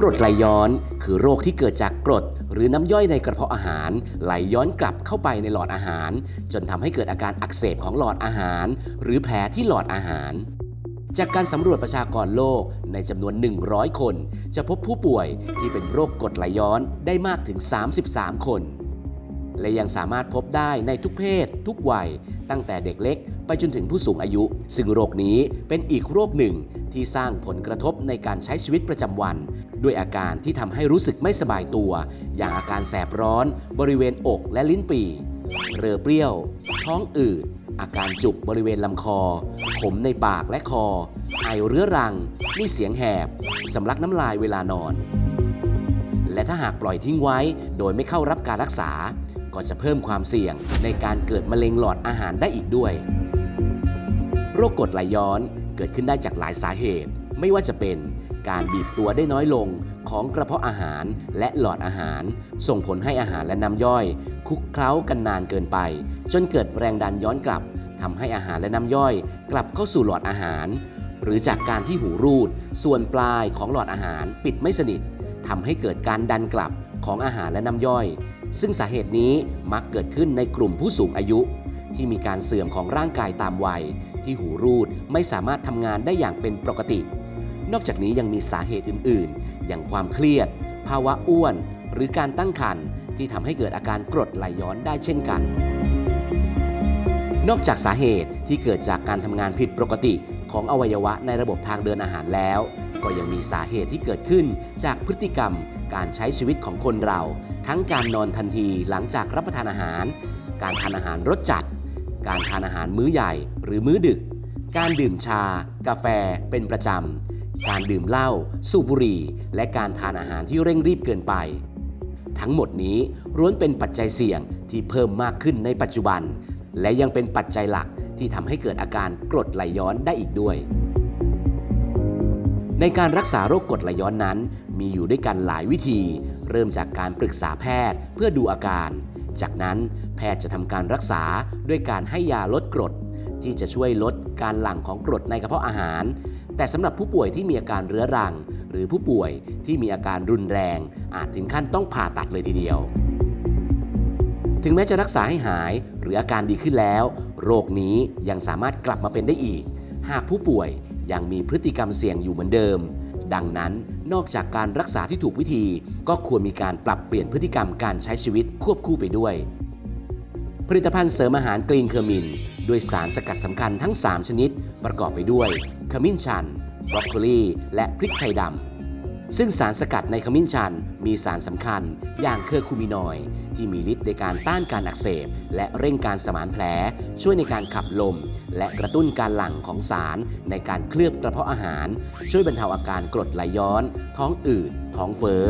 กรดไหลย้อนคือโรคที่เกิดจากกรด หรือน้ำย่อยในกระเพาะอาหาร ไหลย้อนกลับเข้าไปในหลอดอาหาร จนทำให้เกิดอาการอักเสบของหลอดอาหาร หรือแผลที่หลอดอาหาร จากการสำรวจประชากรโลกในจำนวน 100 คน จะพบผู้ป่วยที่เป็นโรคกรดไหลย้อนได้มากถึง 33 คน และยังสามารถพบได้ในทุกเพศ ทุกวัย ตั้งแต่เด็กเล็ก ไปจนถึงผู้สูงอายุ ซึ่งโรคนี้เป็นอีกโรคหนึ่ง ที่สร้างผลกระทบในการใช้ชีวิตประจำวัน ด้วยอาการที่ทำให้รู้สึกไม่สบายตัว อย่างอาการแสบร้อน บริเวณอกและลิ้นปี่ เรอเปรี้ยว ท้องอืดอาการจุกบริเวณลำคอ ขมในปากและคอ ไอเรื้อรัง มีเสียงแหบ สำลักน้ำลายเวลานอน และถ้าหากปล่อยทิ้งไว้ โดยไม่เข้ารับการรักษา ก็จะเพิ่มความเสี่ยงในการเกิดมะเร็งหลอดอาหารได้อีกด้วย โรคกรดไหลย้อนเกิดขึ้นได้จากหลายสาเหตุ ไม่ว่าจะเป็นการบีบตัวได้น้อยลงของกระเพาะอาหารและหลอดอาหาร ส่งผลให้อาหารและน้ำย่อย คุกเคล้ากันนานเกินไป จนเกิดแรงดันย้อนกลับทำให้อาหารและน้ำย่อย กลับเข้าสู่หลอดอาหาร หรือจากการที่หูรูด ส่วนปลายของหลอดอาหารปิดไม่สนิททำให้เกิดการดันกลับของอาหารและน้ำย่อย ซึ่งสาเหตุนี้มักเกิดขึ้นในกลุ่มผู้สูงอายุ ที่มีการเสื่อมของร่างกายตามวัย ที่หูรูดไม่สามารถทำงานได้อย่างเป็นปกติ นอกจากนี้ยังมีสาเหตุอื่นๆ อย่างความเครียด ภาวะอ้วน หรือการตั้งครรภ์ที่ทำให้เกิดอาการกรดไหลย้อนได้เช่นกัน นอกจากสาเหตุที่เกิดจากการทำงานผิดปกติ ของอวัยวะในระบบทางเดินอาหารแล้ว ก็ยังมีสาเหตุที่เกิดขึ้นจากพฤติกรรม การใช้ชีวิตของคนเรา ทั้งการนอนทันทีหลังจากรับประทานอาหาร การทานอาหารรสจัด การทานอาหารมื้อใหญ่หรือมื้อดึก การดื่มชา กาแฟ เป็นประจำ การดื่มเหล้าสูบบุหรี่ และการทานอาหารที่เร่งรีบเกินไป ทั้งหมดนี้ล้วนเป็นปัจจัยเสี่ยงที่เพิ่มมากขึ้นในปัจจุบัน และยังเป็นปัจจัยหลัก ที่ทำให้เกิดอาการกรดไหลย้อนได้อีกด้วย ในการรักษาโรคกรดไหลย้อนนั้น มีอยู่ด้วยกันหลายวิธี เริ่มจากการปรึกษาแพทย์เพื่อดูอาการ จากนั้นแพทย์จะทำการรักษาด้วยการให้ยาลดกรด ที่จะช่วยลดการหลั่งของกรดในกระเพาะอาหาร แต่สำหรับผู้ป่วยที่มีอาการเรื้อรัง หรือผู้ป่วยที่มีอาการรุนแรง อาจถึงขั้นต้องผ่าตัดเลยทีเดียว ถึงแม้จะรักษาให้หายหรืออาการดีขึ้นแล้ว โรคนี้ยังสามารถกลับมาเป็นได้อีก หากผู้ป่วยยังมีพฤติกรรมเสี่ยงอยู่เหมือนเดิม ดังนั้นนอกจากการรักษาที่ถูกวิธี ก็ควรมีการปรับเปลี่ยนพฤติกรรมการใช้ชีวิตควบคู่ไปด้วย ผลิตภัณฑ์เสริมอาหารกรีนเคอร์มินด้วยสารสกัดสำคัญทั้ง 3 ชนิด ประกอบไปด้วยขมิ้นชันบรอกโคลีและพริกไทยดำ ซึ่งสารสกัดในขมิ้นชันมีสารสำคัญ อย่างเคอร์คูมินอยด์ที่มีฤทธิ์ในการต้านการอักเสบ และเร่งการสมานแผล ช่วยในการขับลม และกระตุ้นการหลั่งของสารในการเคลือบกระเพาะอาหาร ช่วยบรรเทาอาการกรดไหลย้อน ท้องอืดท้องเฟ้อ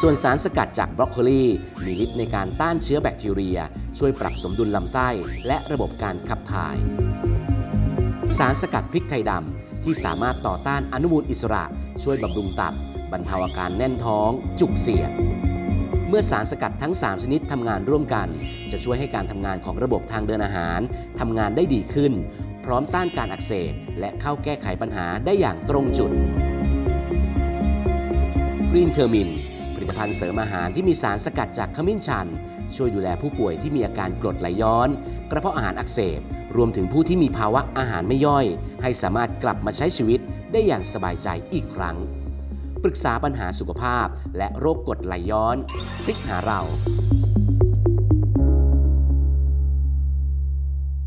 ส่วนสารสกัดจากบรอกโคลีมีฤทธิ์ในการต้านเชื้อแบคทีเรีย ช่วยปรับสมดุลลำไส้ และระบบการขับถ่าย สารสกัดพริกไทยดำที่สามารถต่อต้านอนุมูลอิสระ ช่วยบำรุงตับบรรเทาอาการแน่นท้อง จุกเสียดเมื่อสารสกัดทั้ง 3 ชนิดทำงานร่วมกัน จะช่วยให้การทำงานของระบบทางเดินอาหารทำงานได้ดีขึ้น พร้อมต้านการอักเสบและเข้าแก้ไขปัญหาได้อย่างตรงจุดกรีนเคอร์มินผลิตภัณฑ์เสริมอาหารที่มีสารสกัดจากขมิ้นชัน ช่วยดูแลผู้ป่วยที่มีอาการกรดไหลย้อน กระเพาะอาหารอักเสบ รวมถึงผู้ที่มีภาวะอาหารไม่ย่อย ให้สามารถกลับมาใช้ชีวิตได้อย่างสบายใจอีกครั้ง ปรึกษาปัญหาสุขภาพและโรคกรดไหลย้อน คลิกหาเรา